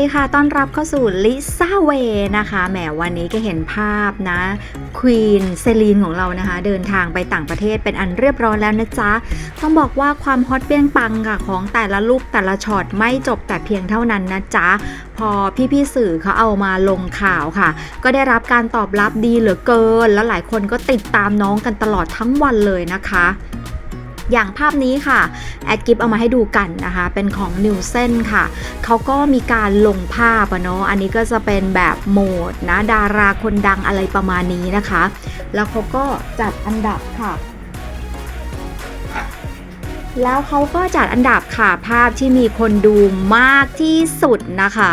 ดีค่ะ ต้อนรับเข้าสู่ลิซ่าเวนะคะ แหมวันนี้ก็เห็นภาพนะ ควีนเซลีนของเรานะคะ เดินทางไปต่างประเทศเป็นอันเรียบร้อยแล้วนะจ๊ะ ต้องบอกว่าความฮอตเปี้ยงปังค่ะของแต่ละลูกแต่ละช็อตไม่จบแต่เพียงเท่านั้นนะจ๊ะ พอพี่ๆสื่อเขาเอามาลงข่าวค่ะ ก็ได้รับการตอบรับดีเหลือเกิน แล้วหลายคนก็ติดตามน้องกันตลอดทั้งวันเลยนะคะ อย่างภาพนี้ค่ะ แอดกิฟเอามาให้ดูกันนะคะ เป็นของนิวเซนค่ะ เขาก็มีการลงภาพอะเนาะ อันนี้ก็จะเป็นแบบโหมดนะ ดาราคนดังอะไรประมาณนี้นะคะ แล้วเขาก็จัดอันดับค่ะ แล้วเขาก็จัดอันดับค่ะภาพที่มีคนดูมากที่สุดนะคะ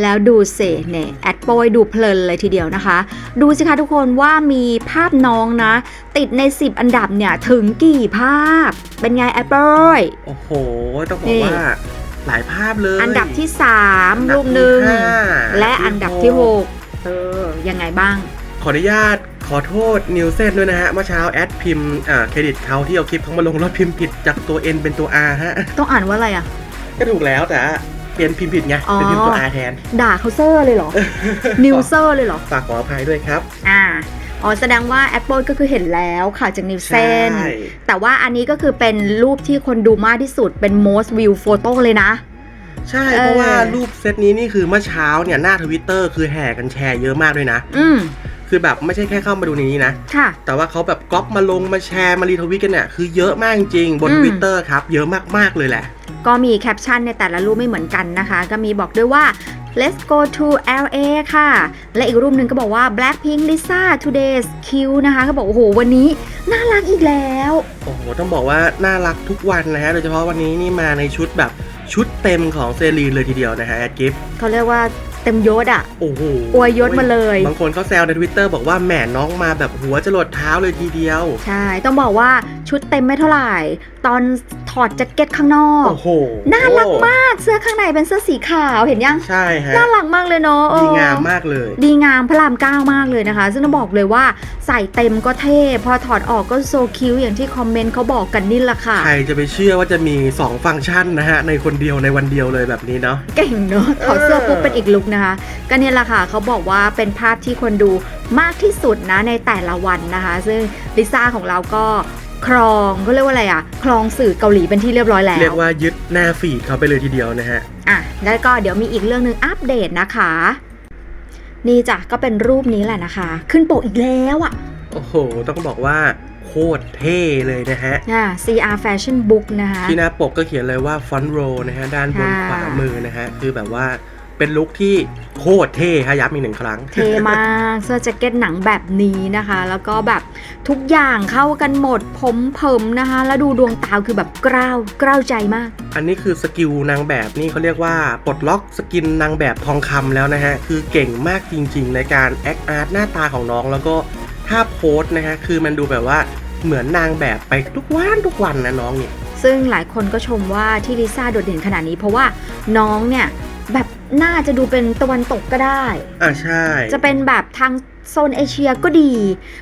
แล้วดูเสเนี่ยแอดโปยดูเพลินเลยทีเดียวนะคะ ดูสิคะทุกคนว่ามีภาพน้องนะ ติดใน 10 อันดับเนี่ยถึงกี่ภาพ เป็นไงแอดโปยโอ้โห ต้องบอนี่กว่าหลายภาพเลย อันดับที่อัน3ดับรูปหนึ่งที่ห้าและอันดับที่หก6เออยังไงบ้างขออนุญาต ขอโทษนิวเซนด้วยนะฮะ เมื่อเช้าแอดพิมพ์อ่าเครดิตเขาที่เอาคลิปเขามาลงแล้วพิมพ์ผิดจากตัว N เป็นตัว R ฮะ ต้องอ่านว่าอะไรอะ ก็ถูกแล้วแต่เปลี่ยนพิมพ์ผิดไงอ๋อเป็นพิมพ์ตัว R แทน ด่าเขาเซอร์เลยเหรอ นิวเซอร์เลยเหรอ ฝากขออภัยด้วยครับ อ่าอ๋อแสดงว่า Apple ก็คือเห็นแล้วค่ะจากนิวเซใช่นแต่ว่าอันนี้ก็คือเป็นรูปที่คนดูมากที่สุดเป็น most view photo เลยนะ ใช่เออเพราะว่ารูปเซตนี้นี่คือเมื่อเช้าเนี่ยหน้าทวิตเตอร์คือแห่กันแชร์เยอะมากด้วยนะ อืม คือแบบไม่ใช่แค่เข้ามาดูในนี้นะ ค่ะ แต่ว่าเขาแบบก๊อปมาลงมาแชร์มารีทวิตกันเนี่ยคือเยอะมากจริงๆบนอืม ทวิตเตอร์ครับเยอะมากๆเลยแหละ ก็มีแคปชั่นในแต่ละรูปไม่เหมือนกันนะคะ ก็มีบอกด้วยว่า let's go to LA ค่ะ และอีกรูปหนึ่งก็บอกว่า Blackpink Lisa today's cute นะคะก็บอกโอ้โหวันนี้น่ารักอีกแล้ว โอ้โห ต้องบอกว่าน่ารักทุกวันนะฮะ โดยเฉพาะวันนี้นี่มาในชุดแบบชุดเต็มของเซรีนเลยทีเดียวนะฮะแอดกิฟเขาเรียกว่า เต็มยศอะ โอ้โหอวยยศมาเลย บางคนเขาแซวในทวิตเตอร์บอกว่าแหมน้องมาแบบหัวจรดเท้าเลยทีเดียว ใช่ ต้องบอกว่า ชุดเต็มไม่เท่าไหร่ ตอนถอดแจ็คเก็ตข้างนอก โอ้โหน่ารักมากเสื้อข้างในเป็นเสื้อสีขาวเห็นยัง ใช่ฮะน่ารักมากเลยเนาะเออดีงามมากเลย ดีงามพระรามเก้ามากเลยนะคะ ซึ่งต้องบอกเลยว่าใส่เต็มก็เท่ พอถอดออกก็โซคิวอย่างที่คอมเมนต์เขาบอกกันนี่แหละค่ะ ใครจะไปเชื่อว่าจะมี 2 ฟังก์ชันนะฮะ ในคนเดียวในวันเดียวเลยแบบนี้เนาะเก่งเนาะถอดเสื้อปุ๊บเป็นอีกลุกนะคะก็เนี่ยแหละค่ะเขาบอกว่าเป็นภาพที่คนดูมากที่สุดนะในแต่ละวันนะคะ ซึ่งลิซ่าของเราก็ ครองเขาเรียกว่าอะไรอะครองสื่อเกาหลีเป็นที่เรียบร้อยแล้ว เรียกว่ายึดหน้าฟีดเขาไปเลยทีเดียวนะฮะอะแล้วก็เดี๋ยวมีอีกเรื่องหนึ่งอัปเดตนะคะ นี่จ้ะก็เป็นรูปนี้แหละนะคะ ขึ้นปกอีกแล้วอะโอ้โห ต้องบอกว่าโคตรเท่เลยนะฮะอ่า CR Fashion Book นะคะที่หน้าปกก็เขียนเลยว่าฟอนต์โรนะฮะด้านบนค่ะขวามือนะฮะคือแบบว่าเป็นลุคที่โคตรเท่ฮะย้ำอีกหนึ่งครั้ง เท่มาก เสื้อแจ็คเก็ตหนังแบบนี้นะคะ แล้วก็แบบ ทุกอย่างเข้ากันหมด ผมเผิมนะคะ แล้วดูดวงตาคือแบบกล้าวกล้าวใจมาก อันนี้คือสกิลนางแบบนี่เขาเรียกว่าปลดล็อกสกินนางแบบทองคำแล้วนะฮะ คือเก่งมากจริง ๆ ในการแอคอาร์ตหน้าตาของน้องแล้วก็ท่าโพสนะฮะคือมันดูแบบว่าเหมือนนางแบบไปทุกวันทุกวันนะน้องเนี่ยซึ่งหลายคนก็ชมว่าที่ลิซ่าโดดเด่นขนาดนี้ เพราะว่าน้องเนี่ยแบบน่าจะดูเป็นตะวันตกก็ได้ อ่าใช่ จะเป็นแบบทาง โซนเอเชียก็ดี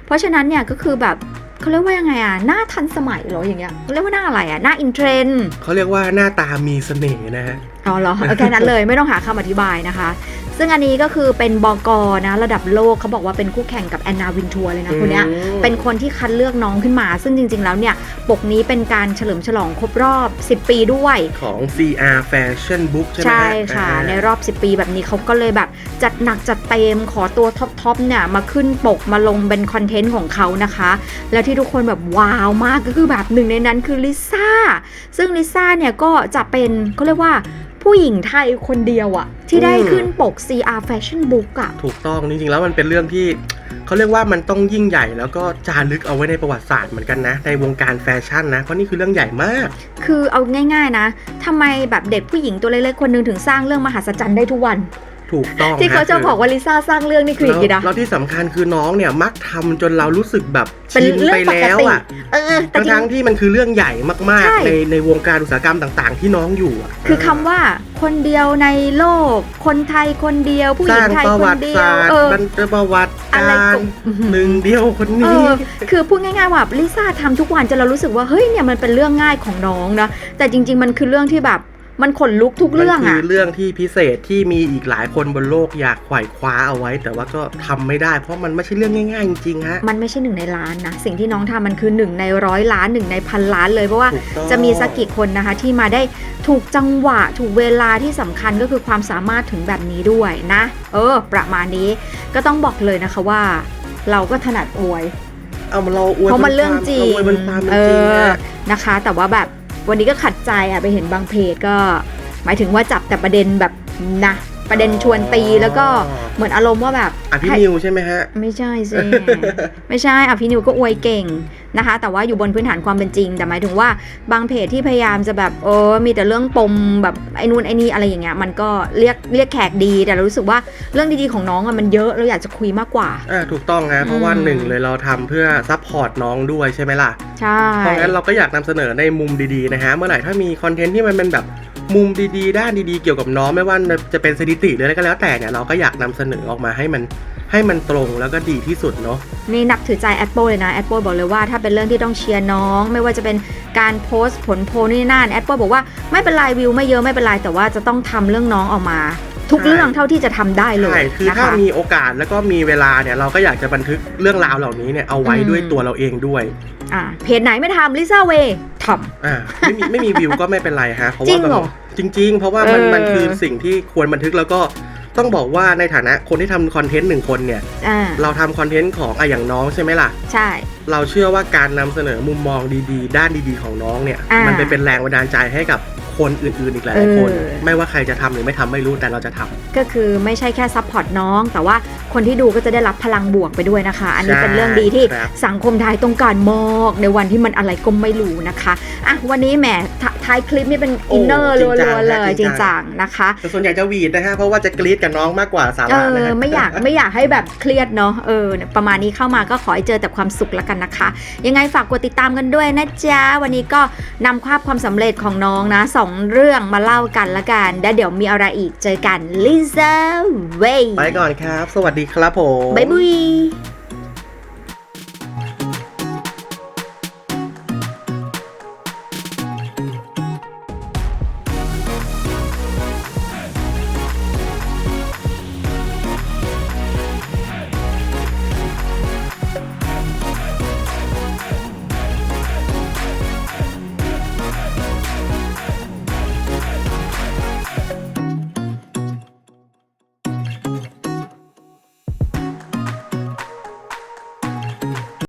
เพราะฉะนั้นเนี่ยก็คือแบบเขาเรียกว่ายังไงอะหน้าทันสมัยเหรออย่างเงี้ยเขาเรียกว่าหน้าอะไรอะหน้าอินเทรนด์เขาเรียกว่าหน้าตามีเสน่ห์นะฮะอ๋อเหรอเอาแค่นั้นเลยไม่ต้องหาคำอธิบายนะคะ ซึ่งอันนี้ก็คือเป็นบอกอนะระดับโลกเขาบอกว่าเป็นคู่แข่งกับแอนนาวินทัวร์เลยนะคนเนี้ยอืมเป็นคนที่คัดเลือกน้องขึ้นมา ซึ่งจริง ๆ แล้วเนี่ย ปกนี้เป็นการเฉลิมฉลองครบรอบ 10 ปีด้วย ของ CR Fashion Book ใช่ไหมฮใช่ค่ะอ่าในรอบ 10 ปีแบบนี้เขาก็เลยแบบจัดหนักจัดเต็มขอตัวท็อปๆเนี่ยมาขึ้นปกมาลงเป็นคอนเทนต์ของเขานะคะ แล้วที่ทุกคนแบบว้าวมากก็คือแบบหนึ่งในนั้นคือลิซ่าซึ่งลิซ่าเนี่ยก็จะเป็นเขาเรียกว่า ผู้หญิงไทยคนเดียวอะที่ได้ขึ้นปก CR Fashion Book อะถูกต้องจริงๆแล้วมันเป็นเรื่องที่เขาเรียกว่ามันต้องยิ่งใหญ่แล้วก็จารึกเอาไว้ในประวัติศาสตร์เหมือนกันนะ ในวงการแฟชั่นนะ เพราะนี่คือเรื่องใหญ่มาก คือเอาง่าย ๆนะทำไมแบบเด็กผู้หญิงตัวเล็กๆคนหนึงถึงสร้างเรื่องมหัศจรรย์ได้ทุกวัน ถูกต้องที่เขาจะบอกว่าลิซ่าสร้างเรื่องนี่คืออย่างนี้แล้วนะแล้วที่สำคัญคือน้องเนี่ยมักทำจนเรารู้สึกแบบเป็นชินเรื่ไปองปกแล้วติอะเออแต่จริทั้งงๆที่มันคือเรื่องใหญ่มากใช่ๆในในวงการอุตสาหกรรมต่าง ๆ ที่น้องอยู่ะคือคำว่าคนเดียวในโลก คนไทยคนเดียว ผู้หสญิร้างงไทยประคนวัติเดียศาวสตร์เออบันทึกประวัติอะไรการก็อื้อหือหนึ่งเดียวคนเอนี้อคือพูดง่ายๆว่าลิซ่าทำทุกวันจนเรารู้สึกว่าเฮ้ยเนี่ยมันเป็นเรื่องง่ายของน้องนะแต่จริง ๆ มันคือเรื่องที่แบบ มันขนลุกทุกเรื่องมันคือะอเรื่องที่พิเศษที่มีอีกหลายคนบนโลกอยากไขว่คว้าเอาไว้ แต่ว่าก็ทำไม่ได้ เพราะมันไม่ใช่เรื่องง่ายๆจริงๆฮะ มันไม่ใช่หนึ่งในล้านนะ สิ่งที่น้องทำมันคือหนึ่งในร้อยล้านหนึ่งในพันล้านเลย เพราะว่าถูกต้อง จะมีสักกี่คนนะคะ ที่มาได้ถูกจังหวะ ถูกเวลาที่สำคัญก็คือความสามารถถึงแบบนี้ด้วยนะ เออ ประมาณนี้ก็ต้องบอกเลยนะคะว่า เราก็ถนัดอวย เอามาเราอวยเพราะมันเรื่องจริงเาอวยมันความเป็นเอจริงออะนะคะ แต่ว่าแบบ วันนี้ก็ขัดใจอะไปเห็นบางเพจก็ หมายถึงว่าจับแต่ประเด็นแบบนะ ประเด็นชวนตีแล้วก็เหมือนอารมณ์ว่าแบบอะพี่นิวใช่ไหมฮะ ไม่ใช่สิไม่ใช่อะพี่นิวก็อวยเก่งนะคะ แต่ว่าอยู่บนพื้นฐานความเป็นจริง แต่หมายถึงว่าบางเพจที่พยายามจะแบบเออมีแต่เรื่องปมแบบไอ้นู่นไอ้นี่อะไรอย่างเงี้ยมันก็เรียกเรียกแขกดีแต่เรารู้สึกว่าเรื่องดีๆของน้องอะมันเยอะเราอยากจะคุยมากกว่าอ่าถูกต้องฮะเพราะว่าอืมหนึ่งเลยเราทำเพื่อซัพพอร์ตน้องด้วยใช่ไหมล่ะใช่เพราะงั้นเราก็อยากนำเสนอในมุมดีๆนะฮะเมื่อไหร่ถ้ามีคอนเทนต์ที่มันเป็นแบบ มุมดีๆ ด้านดีๆ เกี่ยวกับน้องไม่ว่าจะเป็นสถิติหรืออะไรก็แล้วแต่เนี่ยเราก็อยากนำเสนอออกมาให้มันให้มันตรงแล้วก็ดีที่สุดเนาะนี่นับถือใจแอดโปเลยนะแอดโปบอกเลยว่าถ้าเป็นเรื่องที่ต้องเชียร์น้อง ไม่ว่าจะเป็นการโพสต์ผลโพลนี่นั่นแอดโปบอกว่าไม่เป็นไรวิวไม่เยอะไม่เป็นไรแต่ว่าจะต้องทำเรื่องน้องออกมา ทุกใช่เรื่องเท่าที่จะทำได้เลยใช่คือนะถ้าคะมีโอกาสแล้วก็มีเวลาเนี่ยเราก็อยากจะบันทึกเรื่องราวเหล่านี้เนี่ยเอาไว้อืมด้วยตัวเราเองด้วยอ่าเพจไหนไม่ทำลิซ่าเวทอ่าไม่มีไม่มีวิวก็ไม่เป็นไรฮะเพราะจริว่างเหรอจริง ๆ เพราะว่ามันเออมันคือสิ่งที่ควรบันทึกแล้วก็ต้องบอกว่าในฐานะคนที่ทำคอนเทนต์หนึ่งคนเนี่ยอ่าเราทำคอนเทนต์ของอะอย่างน้องใช่ไหมล่ะ ใช่ เราเชื่อว่าการนำเสนอมุมมองดีๆ ด้านดีๆของน้องเนี่ยอ่ามัมันไปเป็นแรงบันดาลใจให้กับ คนอื่นๆอีกหลายๆคน เออ ไม่ว่าใครจะทำหรือไม่ทำไม่รู้แต่เราจะทำ ก็คือไม่ใช่แค่ซัพพอร์ตน้อง แต่ว่าคนที่ดูก็จะได้รับพลังบวกไปด้วยนะคะ อันนี้ใช่เป็นเรื่องดีที่ครับสังคมไทยต้องการมากในวันที่มันอะไรก็ไม่รู้นะคะอะวันนี้แหมทท้ายคลิปนี่เป็นอินเนอร์รัวๆเลยจริงจังนะคะแต่ส่วนใหญ่จะหวีดนะฮะเพราะว่าจะกรี๊ดกับน้องมากกว่าสาเอระนะอฮะไม่อยากไม่อยากให้แบบเครียดเนาะเออประมาณนี้เข้ามาก็ขอให้เจอแต่ความสุขแล้วกันนะคะ ยังไงฝากกดติดตามกันด้วยนะจ๊ะวันนี้ก็นำภาพความสำเร็จของน้องนะสองเรื่องมาเล่ากันละกันแล้วเดี๋ยวมีอะไรอีกเจอกันลิซ่าเว้ยไปก่อนครับ สวัสดีครับผม บ๊ายบาย